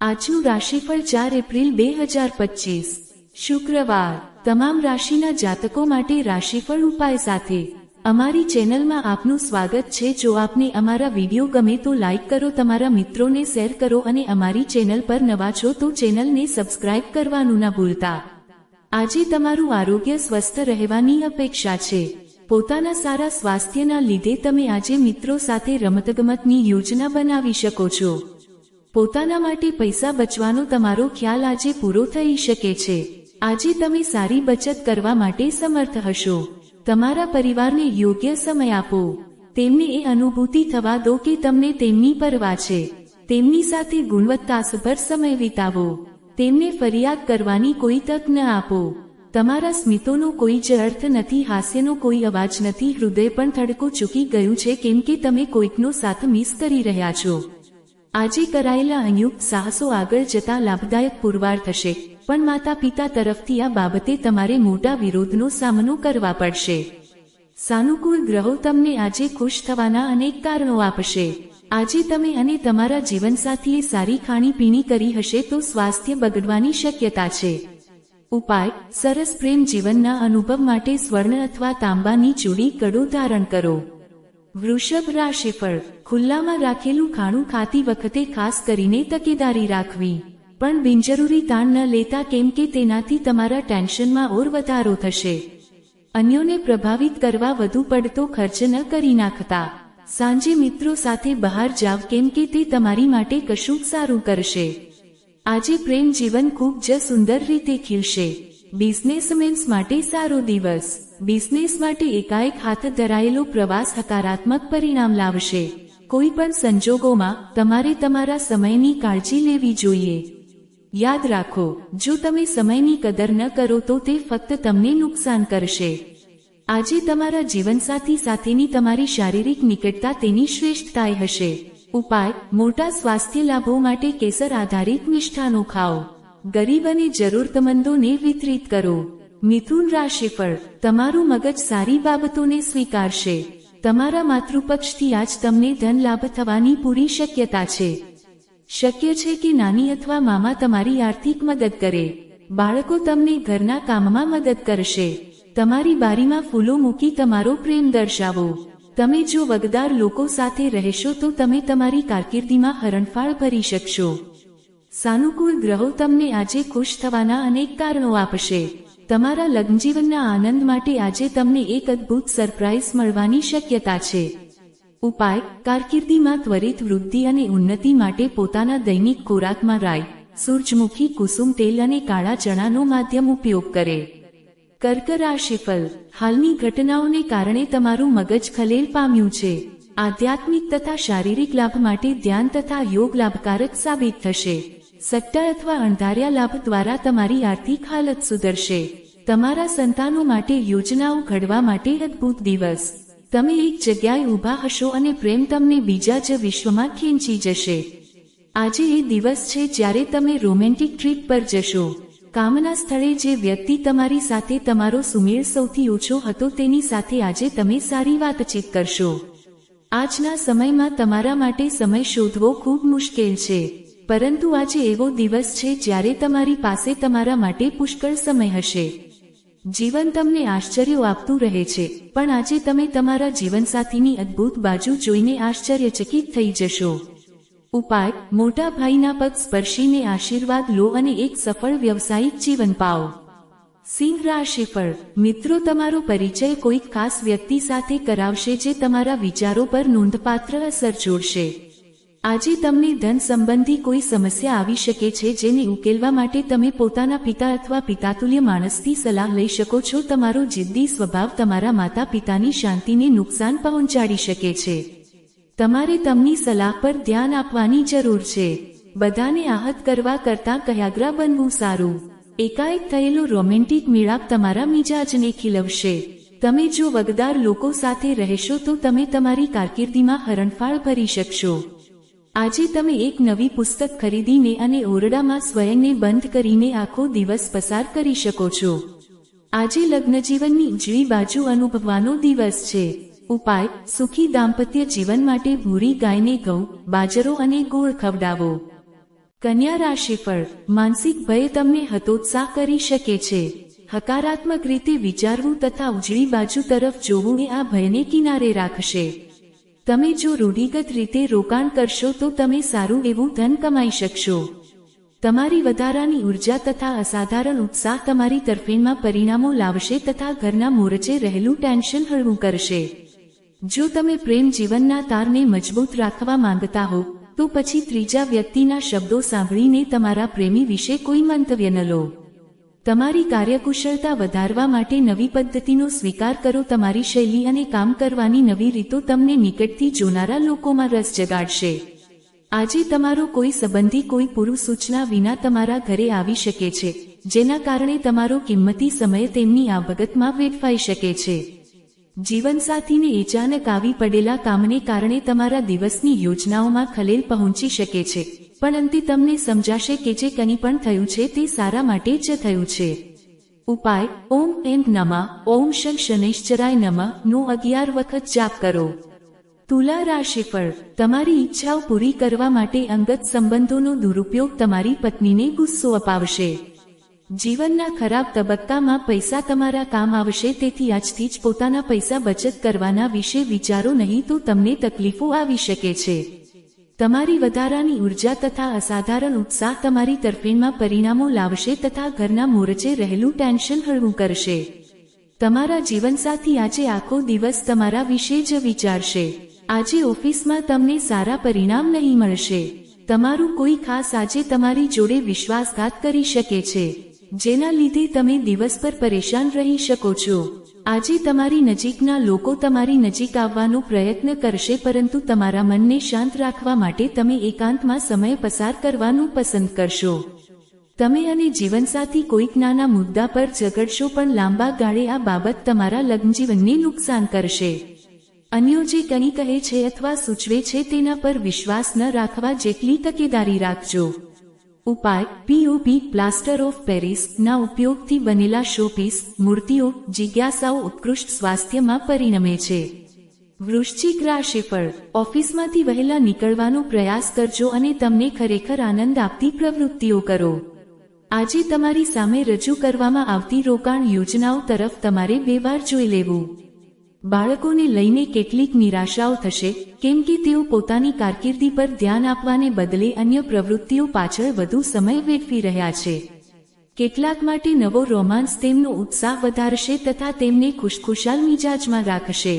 આજનું રાશિફળ ચાર એપ્રિલ બે હજાર પચીસ. શુક્રવાર. તમામ રાશિના જાતકો માટે રાશિફળ ઉપાય સાથે. અમારી ચેનલમાં આપનું સ્વાગત છે. જો આપને અમારા વીડિયો ગમે તો લાઇક કરો, તમારા મિત્રોને શેર કરો અને અમારી ચેનલ પર નવા છો તો ચેનલને સબસ્ક્રાઇબ કરવાનું ના ભૂલતા. આજે તમારું આરોગ્ય સ્વસ્થ રહેવાની અપેક્ષા છે. પોતાના સારા સ્વાસ્થ્યના લીધે તમે આજે મિત્રો સાથે રમતગમતની યોજના બનાવી શકો છો. પોતાના માટે પૈસા બચવાનો તમારો ખ્યાલ આજે પૂરો થઈ શકે છે. આજે તમે સારી બચત કરવા માટે સમર્થ હશો. તમારા પરિવારને યોગ્ય સમય આપો. તેમને એ અનુભૂતિ થવા દો કે તમને તેમની પરવા છે. તેમની સાથે ગુણવત્તાસભર સમય વિતાવો. તેમને ફરિયાદ કરવાની કોઈ તક ન આપો. તમારા સ્મિતોનો કોઈ જ અર્થ નથી, હાસ્યનો કોઈ અવાજ નથી, હૃદય પણ થડકો ચૂકી ગયું છે, કેમ કે તમે કોઈકનો સાથ મિસ કરી રહ્યા છો. આજે કરાયેલા સંયુક્ત સાહસો આગળ જતા લાભદાયક પુરવાર થશે. પણ માતા પિતા તરફથી આ બાબતે તમારે મોટા વિરોધનો સામનો કરવા પડશે. સાનુકૂળ ગ્રહો તમને આજે ખુશ થવાના અનેક કારણો આપશે. આજે તમે અને તમારા જીવનસાથીએ સારી ખાણીપીણી કરી હશે તો સ્વાસ્થ્ય બગડવાની શક્યતા છે. ઉપાય, સરસ પ્રેમ જીવનના અનુભવ માટે સ્વર્ણ અથવા તાંબાની ચૂડી કડો ધારણ કરો. વૃષભ રાશિફળ ખુલ્લામાં રાખેલું ખાણું ખાતી વખતે ખાસ કરીને તકેદારી રાખવી. પણ બિનજરૂરી તાણ ન લેતા કેમ કે તેનાથી તમારા ટેન્શનમાં ઓર વધારો થશે. અન્યોને પ્રભાવિત કરવા વધુ પડતો ખર્ચ ન કરી નાખતા. સાંજે મિત્રો સાથે બહાર જાવ કેમ કે તે તમારી માટે કશુંક સારું કરશે. આજે પ્રેમ જીવન ખૂબ જ સુંદર રીતે ખીલશે. બિઝનેસમેન્સ માટે સારો દિવસ. બિઝનેસ માટે એકાએક હાથ ધરાયેલો પ્રવાસ હકારાત્મક પરિણામ લાવશે. કોઈ પણ સંજોગોમાં તમારે તમારા સમયની કાળજી લેવી જોઈએ. યાદ રાખો, જો તમે સમયની કદર ન કરો તો તે ફક્ત તમને નુકસાન કરશે. આજે તમારા જીવનસાથી સાથેની તમારી શારીરિક નિકટતા તેની શ્રેષ્ઠતાય હશે. ઉપાય, મોટા સ્વાસ્થ્ય લાભો માટે કેસર આધારિત મિષ્ઠાનો ખાઓ. ગરીબ અને જરૂરતમંદોને વિતરિત કરો. મિથુન રાશિફળ, તમારું મગજ સારી બાબતોને સ્વીકારશે. તમારા માતૃપક્ષથી આજ તમને ધન લાભ થવાની પૂરી શક્યતા છે. શક્ય છે કે નાની અથવા મામા તમારી આર્થિક મદદ કરે. બાળકો તમને ઘરના કામમાં મદદ કરશે. તમારી બારીમાં ફૂલો મૂકી તમારો પ્રેમ દર્શાવો. તમે જો વગદાર લોકો સાથે રહેશો તો તમે તમારી કારકિર્દીમાં હરણફાળ ભરી શકશો. સાનુકૂળ ગ્રહો તમને આજે ખુશ થવાના અનેક કારણો આપશે. તમારા લગ્નજીવનના આનંદ માટે આજે તમને એક અદ્ભુત સરપ્રાઇઝ મળવાની શક્યતા છે. ઉપાય, કારકિર્દીમાં ત્વરિત વૃદ્ધિ અને ઉન્નતિ માટે પોતાના દૈનિક ખોરાકમાં રાય સૂરજમુખી, કુસુમ તેલ અને કાળા ચણાનો માધ્યમ ઉપયોગ કરે. કર્ક રાશિફલ હાલની ઘટનાઓને કારણે તમારું મગજ ખલેલ પામ્યું છે. આધ્યાત્મિક તથા શારીરિક લાભ માટે ધ્યાન તથા યોગ લાભકારક સાબિત થશે. સટ્ટા અથવા અણધાર્યા લાભ દ્વારા તમારી આર્થિક હાલત સુધરશે. તમારા સંતાનો માટે યોજનાઓ ઘડવા માટે અદ્ભુત દિવસ. તમે એક જગ્યાએ ઊભા હશો અને પ્રેમ તમને બીજા જ વિશ્વમાં ખેંચી જશે. આજે એ દિવસ છે જ્યારે તમે રોમેન્ટિક ટ્રીપ પર જશો. કામના સ્થળે જે વ્યક્તિ તમારી સાથે તમારો સુમેળ સૌથી ઓછો હતો તેની સાથે આજે તમે સારી વાતચીત કરશો. આજના સમયમાં તમારા માટે સમય શોધવો ખૂબ મુશ્કેલ છે. પરંતુ આજે એવો દિવસ છે જ્યારે તમારી પાસે તમારા માટે પુષ્કળ સમય હશે. જીવન તમને આશ્ચર્યો આપતું રહે છે, પણ આજે તમે તમારા જીવનસાથીની અદ્ભુત બાજુ જોઈને આશ્ચર્યચકિત થઈ જશો. ઉપાય, મોટા ભાઈના પગ સ્પર્શીને આશીર્વાદ લો અને એક સફળ વ્યવસાયિક જીવન પાઓ. સિંહ રાશિફળ મિત્રો તમારો પરિચય કોઈક ખાસ વ્યક્તિ સાથે કરાવશે જે તમારા વિચારો પર નોંધપાત્ર અસર જોડશે. આજે તમને ધન સંબંધી કોઈ સમસ્યા આવી શકે છે જેને ઉકેલવા માટે તમે પોતાના પિતા અથવા પિતાતુલ્ય માણસથી સલાહ લઈ શકો છો. તમારો જિદ્દી સ્વભાવ તમારા માતા પિતાની શાંતિને નુકસાન પહોંચાડી શકે છે. તમારે તમની સલાહ પર ધ્યાન આપવાની જરૂર છે. બધાને આહત કરવા કરતાં કયાગ્રા બનવું સારું. એકાએક થયેલો રોમેન્ટિક મેળાપ તમારા મિજાજને ખીલવશે. તમે જો વગદાર લોકો સાથે રહેશો તો તમે તમારી કારકિર્દીમાં હરણફાળ ભરી શકશો. આજે તમે એક નવી પુસ્તક ખરીદીને અને ઓરડામાં સ્વયંને બંધ કરીને આખો દિવસ પસાર કરી શકો છો. આજે લગ્નજીવનની ઉજળી બાજુ અનુભવવાનો દિવસ છે. ઉપાય, સુખી દાંપત્ય જીવન માટે ભૂરી ગાયને ઘઉં, બાજરો અને ગોળ ખવડાવો. કન્યા રાશિફળ માનસિક ભય તમને હતોત્સાહ કરી શકે છે. હકારાત્મક રીતે વિચારવું તથા ઉજળી બાજુ તરફ જોવું એ આ ભયને કિનારે રાખશે. તમે જો રૂઢિગત રીતે રોકાણ કરશો તો તમે સારું એવું ધન કમાઈ શકશો. તમારી વધારાની ઊર્જા તથા અસાધારણ ઉત્સાહ તમારી તરફેણમાં પરિણામો લાવશે તથા ઘરના મોરચે રહેલું ટેન્શન હળવું કરશે. જો તમે પ્રેમ જીવનના તારને મજબૂત રાખવા માંગતા હો, તો પછી ત્રીજા વ્યક્તિના શબ્દો સાંભળીને તમારા પ્રેમી વિશે કોઈ મંતવ્ય ન લો. તમારી કાર્યકુશળતા વધારવા માટે નવી પદ્ધતિનો સ્વીકાર કરો. તમારી શૈલી અને કામ કરવાની નવી રીતો તમને નિકટથી જોનારા લોકોમાં રસ જગાડશે. આજે તમારો કોઈ સંબંધી, કોઈ પૂર્વ સૂચના વિના તમારા ઘરે આવી શકે છે, જેના કારણે તમારો કિંમતી સમય તેમની આ ભગતમાં વેડફાઈ શકે છે. જીવનસાથીને અચાનક આવી પડેલા કામને કારણે તમારા દિવસની યોજનાઓમાં ખલેલ પહોંચી શકે છે. પણ અંતે તમને સમજાશે કે જે કંઈ પણ થયું છે તે સારા માટે જ થયું છે. ઉપાય, ઓમ એમ નમા, ઓમ શન શનેશ્ચરાય નમા, નો અગિયાર વખત જાપ કરો. તુલા રાશિફળ તમારી ઈચ્છાઓ પૂરી કરવા માટે અંગત સંબંધોનો દુરુપયોગ તમારી પત્નીને ગુસ્સો અપાવશે. જીવનના ખરાબ તબક્કામાં પૈસા તમારા કામ આવશે તેથી આજથી જ પોતાના પૈસા બચત કરવાના વિશે વિચારો નહીં તો તમને તકલીફો આવી શકે છે. તમારી વધારાની ઊર્જા તથા અસાધારણ ઉત્સાહ તમારી તરફેણમાં પરિણામો લાવશે તથા ઘરના મોરચે રહેલું ટેન્શન હળવું કરશે. તમારા જીવનસાથી આજે આખો દિવસ તમારા વિશે જ વિચારશે. આજે ઓફિસમાં તમને સારા પરિણામ નહીં મળશે. તમારું કોઈ ખાસ આજે તમારી જોડે વિશ્વાસઘાત કરી શકે છે. જેના લીધે તમે દિવસ પર પરેશાન રહી શકો છો. આજે તમારી નજીકના લોકો તમારી નજીક આવવાનો પ્રયત્ન કરશે, પરંતુ તમારા મનને શાંત રાખવા માટે તમે એકાંતમાં સમય પસાર કરવાનું પસંદ કરશો. તમે અને જીવનસાથી કોઈક નાના મુદ્દા પર ઝઘડશો, પણ લાંબા ગાળે આ બાબત તમારા લગ્નજીવનને નુકસાન કરશે. અન્યો જે કંઈ કહે છે અથવા સૂચવે છે તેના પર વિશ્વાસ ન રાખવા જેટલી તકેદારી રાખજો. ઉપાય પીઓપી પ્લાસ્ટર ઓફ પેરિસ ના ઉપયોગથી બનેલા શોપીસ મૂર્તિઓ, જિજ્ઞાસાઓ ઉત્કૃષ્ટ સ્વાસ્થ્યમાં પરિણમે છે. વૃશ્ચિક રાશિફળ ઓફિસમાંથી વહેલા નીકળવાનો પ્રયાસ કરજો અને તમને ખરેખર આનંદ આપતી પ્રવૃત્તિઓ કરો. આજે તમારી સામે રજૂ કરવામાં આવતી રોકાણ યોજનાઓ તરફ તમારે બે વાર જોઈ લેવું. બાળકોને લઈને કેટલીક નિરાશાઓ થશે, કેમ કે તેઓ પોતાની કારકિર્દી પર ધ્યાન આપવાને બદલે અન્ય પ્રવૃત્તિઓ પાછળ વધુ સમય વેડફી રહ્યા છે. કેટલાક માટે નવો રોમાન્સ તેમનો ઉત્સાહ વધારશે તથા તેમને ખુશખુશાલ મિજાજમાં રાખશે.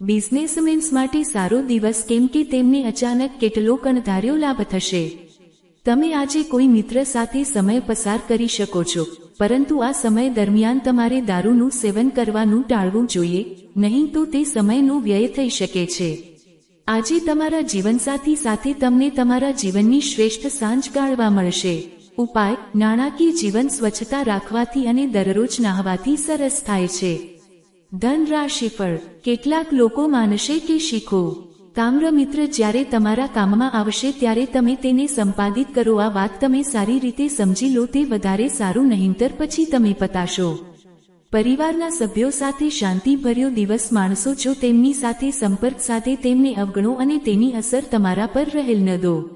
બિઝનેસમેન્સ માટે સારો દિવસ, કેમ કે તેમને અચાનક કેટલો કણધાર્યો લાભ થશે. તમે આજે કોઈ મિત્ર સાથે સમય પસાર કરી શકો છો, પરંતુ આ સમય દરમિયાન તમારે દારૂનું સેવન કરવાનું ટાળવું જોઈએ, નહીં તો તે સમયનો વ્યય થઈ શકે છે. આજે તમારા જીવનસાથી સાથે તમને તમારા જીવનની શ્રેષ્ઠ સાંજ ગાળવા મળશે. ઉપાય, નાણાકીય જીવન સ્વચ્છતા રાખવાથી અને દરરોજ નાહવાથી સરસ થાય છે. ધન રાશિફળ કેટલાક લોકો માનશે કે શીખો. તામ્ર મિત્ર જ્યારે તમારા કામમાં આવશે ત્યારે તમે તેને સંપાદિત કરો. આ વાત તમે સારી રીતે સમજી લો, તે વધારે સારું નહીંતર પછી તમે પતાશો. પરિવારના સભ્યો સાથે શાંતિભર્યો દિવસ માણસો જો તેમની સાથે સંપર્ક સાથે તેમને અવગણો અને તેની અસર તમારા પર રહેલ ન દો.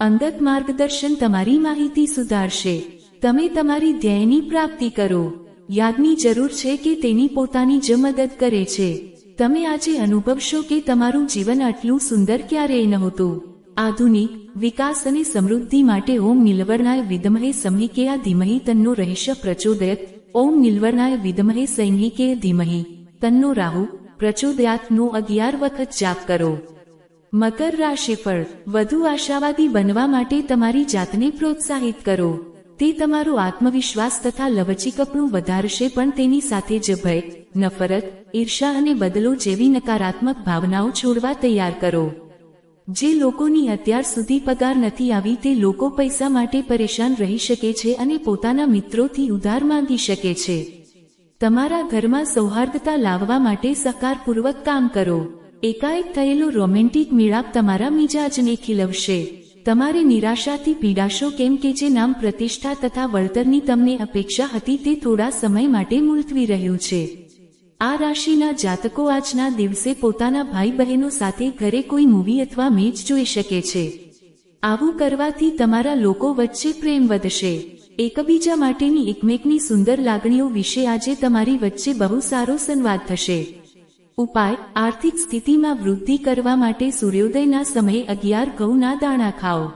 અંગત માર્ગદર્શન તમારી માહિતી સુધારશે. તમે તમારી ધ્યેયની પ્રાપ્તિ કરો. યાદની જરૂર છે કે તેની પોતાની જ મદદ કરે છે. તમે આજે અનુભવશો કે તમારું જીવન આટલું સુંદર ક્યારેય નહોતું. આધુનિક, વિકાસ અને સમૃદ્ધિ માટે ઓમ નિલવરનાય વિદમહે સંહિકેયા ધીમહી તન્નો રહેશ પ્રચોદયત. ઓમ નિલવરનાય વિદમહે સૈનિકે ધીમહી તન્નો રાહુ પ્રચોદયાતનો અગિયાર વખત જાપ કરો. મકર રાશિફળ વધુ આશાવાદી બનવા માટે તમારી જાતને પ્રોત્સાહિત કરો. તે તમારો આત્મવિશ્વાસ તથા લવચીકપણું વધારશે પણ તેની સાથે જ ભય, નફરત ઈર્ષા અને બદલો જેવી નકારાત્મક ભાવનાઓ છોડવા તૈયાર કરો. જે લોકોની અત્યાર સુધી પગાર નથી આવી તે લોકો પૈસા માટે પરેશાન રહી શકે છે અને પોતાના મિત્રોથી ઉધાર માંગી શકે છે. તમારા ઘરમાં સૌહાર્દતા લાવવા માટે સકારપૂર્વક કામ કરો. એકાએક થયેલો રોમેન્ટિક મિળાપ તમારા મિજાજને ખીલવશે. તમારે નિરાશાથી પીડાશો કેમ કે જે નામ પ્રતિષ્ઠા તથા વળતરની તમને અપેક્ષા હતી તે થોડા સમય માટે મુલતવી રહ્યું છે. આ રાશિના જાતકો આજના દિવસે પોતાના ભાઈ બહેનો સાથે ઘરે કોઈ મૂવી અથવા મેચ જોઈ શકે છે. આવું કરવાથી તમારા લોકો વચ્ચે પ્રેમ વધશે. એકબીજા માટેની એકમેકની સુંદર લાગણીઓ વિશે આજે તમારી વચ્ચે બહુ સારો સંવાદ થશે. ઉપાય, આર્થિક સ્થિતિમાં વૃદ્ધિ કરવા માટે સૂર્યોદયના સમયે અગિયાર ઘઉંના દાણા ખાઓ.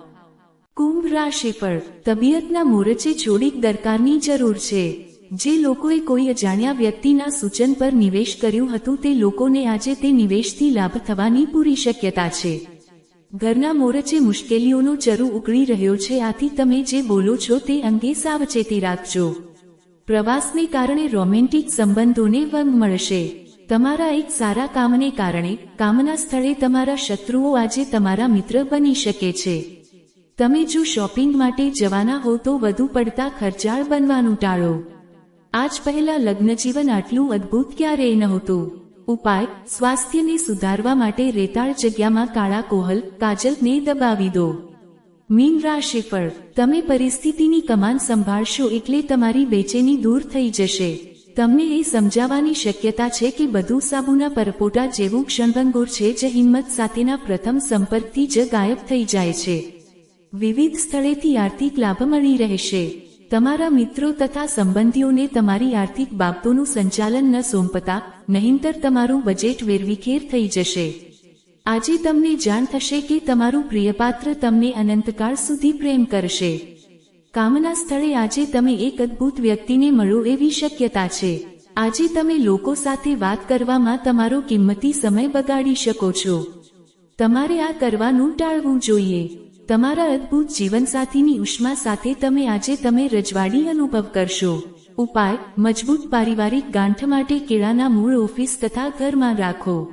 કુંભ રાશિફળ તબિયતના મોરચે થોડીક દરકારની જરૂર છે. જે લોકોએ કોઈ અજાણ્યા વ્યક્તિના સૂચન પર નિવેશ કર્યું હતું તે લોકોને આજે તે નિવેશથી લાભ થવાની પૂરી શક્યતા છે. ઘરના મોરચે મુશ્કેલીઓનો ચરુ ઉકળી રહ્યો છે, આથી તમે જે બોલો છો તે અંગે સાવચેતી રાખજો. પ્રવાસને કારણે રોમેન્ટિક સંબંધોને વંગ મળશે. તમારા એક સારા કામને કારણે કામના સ્થળે તમારા શત્રુઓ આજે તમારા મિત્ર બની શકે છે. તમે જો શોપિંગ માટે જવાના હો તો વધુ પડતા ખર્ચાળ બનવાનું ટાળો. આજ પહેલા લગ્નજીવન આટલું અદ્ભુત ક્યારેય નહોતું. ઉપાય, સ્વાસ્થ્યને સુધારવા માટે રેતાળ જગ્યામાં કાળા કોહલ, કાજલને દબાવી દો. મીન રાશિફળ તમે પરિસ્થિતિની કમાન સંભાળશો એટલે તમારી બેચેની દૂર થઈ જશે. તમને એ સમજાવવાની શક્યતા છે કે બધું સાબુના પરપોટા જેવું ક્ષણભંગુર છે જે હિંમત સાથેના પ્રથમ સંપર્કથી જ ગાયબ થઈ જાય છે. વિવિધ સ્થળેથી આર્થિક લાભ મળી રહેશે. તમારા મિત્રો તથા સંબંધીઓને તમારી આર્થિક બાબતોનું સંચાલન ન સોંપતા, નહીંતર તમારું બજેટ વેરવિખેર થઈ જશે. આજે તમને જાણ થશે કે તમારું પ્રિયપાત્ર તમને અનંતકાળ સુધી પ્રેમ કરશે. કામના સ્થળે આજે તમે એક અદ્ભુત વ્યક્તિને મળો એવી શક્યતા છે. આજે તમે લોકો સાથે વાત કરવામાં તમારો કિંમતી સમય બગાડી શકો છો. તમારે આ કરવાનું ટાળવું જોઈએ. તમારા અદ્ભુત જીવનસાથીની ઉષ્મા સાથે તમે આજે તમે રજવાડી અનુભવ કરશો. ઉપાય, મજબૂત પારિવારિક ગાંઠ માટે કેળાના મૂળ ઓફિસ તથા ઘરમાં રાખો.